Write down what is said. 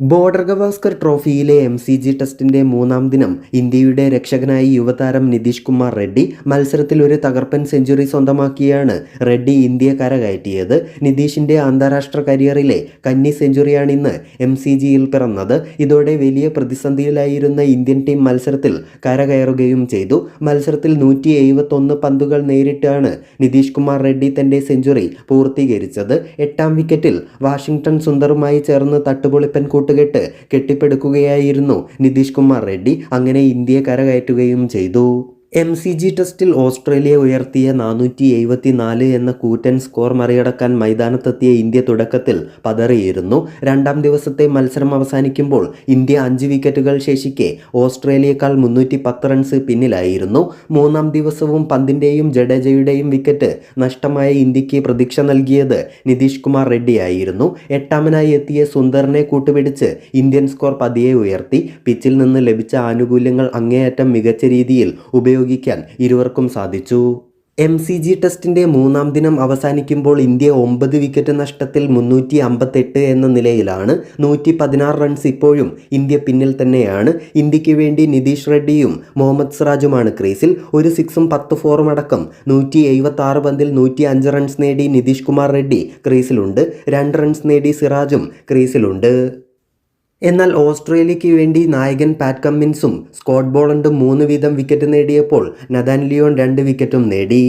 Border Gavaskar ട്രോഫിയിലെ M C G ടെസ്റ്റിന്റെ മൂന്നാം ദിനം ഇന്ത്യയുടെ രക്ഷകനായി യുവതാരം നിതീഷ് കുമാർ റെഡ്ഡി മത്സരത്തിൽ ഒരു തകർപ്പൻ സെഞ്ചുറി സ്വന്തമാക്കിയാണ് റെഡ്ഡി ഇന്ത്യ കരകയറ്റിയത് നിതീഷിന്റെ അന്താരാഷ്ട്ര കരിയറിലെ കന്നി സെഞ്ചുറിയാണ് ഇന്ന് എം സി ജിയിൽ പിറന്നത്. ഇതോടെ വലിയ പ്രതിസന്ധിയിലായിരുന്ന ഇന്ത്യൻ ടീം മത്സരത്തിൽ കരകയറുകയും ചെയ്തു. മത്സരത്തിൽ നൂറ്റി എഴുപത്തൊന്ന് പന്തുകൾ നേരിട്ടാണ് നിതീഷ് കുമാർ റെഡ്ഡി തന്റെ സെഞ്ചുറി പൂർത്തീകരിച്ചത്. എട്ടാം വിക്കറ്റിൽ വാഷിംഗ്ടൺ സുന്ദറുമായി ചേർന്ന് തട്ടുപൊളിപ്പൻ കൂട്ടുകെട്ട് കെട്ടിപ്പടുക്കുകയായിരുന്നു നിതീഷ് കുമാർ റെഡ്ഡി. അങ്ങനെ ഇന്ത്യയെ കരകയറ്റുകയും ചെയ്തു. എം സി ജി ടെസ്റ്റിൽ ഓസ്ട്രേലിയ ഉയർത്തിയ നാനൂറ്റി എഴുപത്തി നാല് എന്ന കൂറ്റൻ സ്കോർ മറികടക്കാൻ മൈതാനത്തെത്തിയ ഇന്ത്യ തുടക്കത്തിൽ പതറിയിരുന്നു. രണ്ടാം ദിവസത്തെ മത്സരം അവസാനിക്കുമ്പോൾ ഇന്ത്യ അഞ്ച് വിക്കറ്റുകൾ ശേഷിക്കെ ഓസ്ട്രേലിയക്കാൾ മുന്നൂറ്റി പത്ത് റൺസ് പിന്നിലായിരുന്നു. മൂന്നാം ദിവസവും പന്തിന്റെയും ജഡേജയുടെയും വിക്കറ്റ് നഷ്ടമായ ഇന്ത്യയ്ക്ക് പ്രതീക്ഷ നൽകിയത് നിതീഷ് കുമാർ റെഡ്ഡിയായിരുന്നു. എട്ടാമനായി എത്തിയ സുന്ദറിനെ കൂട്ടുപിടിച്ച് ഇന്ത്യൻ സ്കോർ പതിയെ ഉയർത്തി. പിച്ചിൽ നിന്ന് ലഭിച്ച ആനുകൂല്യങ്ങൾ അങ്ങേയറ്റം മികച്ച രീതിയിൽ ഉപയോഗിക്കാൻ ഇരുവർക്കും സാധിച്ചു. എം സി ജി ടെസ്റ്റിന്റെ മൂന്നാം ദിനം അവസാനിക്കുമ്പോൾ ഇന്ത്യ ഒമ്പത് വിക്കറ്റ് നഷ്ടത്തിൽ മുന്നൂറ്റി അമ്പത്തെട്ട് എന്ന നിലയിലാണ്. നൂറ്റി പതിനാറ് റൺസ് ഇപ്പോഴും ഇന്ത്യ പിന്നിൽ തന്നെയാണ്. ഇന്ത്യയ്ക്ക് വേണ്ടി നിതീഷ് റെഡ്ഡിയും മുഹമ്മദ് സിറാജുമാണ് ക്രീസിൽ. ഒരു സിക്സും പത്ത് ഫോറും അടക്കം നൂറ്റി എഴുപത്തി ആറ് പന്തിൽ നൂറ്റി അഞ്ച് റൺസ് നേടി നിതീഷ് കുമാർ റെഡ്ഡി ക്രീസിലുണ്ട്. രണ്ട് റൺസ് നേടി സിറാജും ക്രീസിലുണ്ട്. എന്നാൽ ഓസ്ട്രേലിയയ്ക്ക് വേണ്ടി നായകൻ പാറ്റ് കമ്മിൻസും സ്കോട്ട് ബോളണ്ടും മൂന്ന് വീതം വിക്കറ്റ് നേടിയപ്പോൾ നദാൻ ലിയോൺ രണ്ട് വിക്കറ്റും നേടി.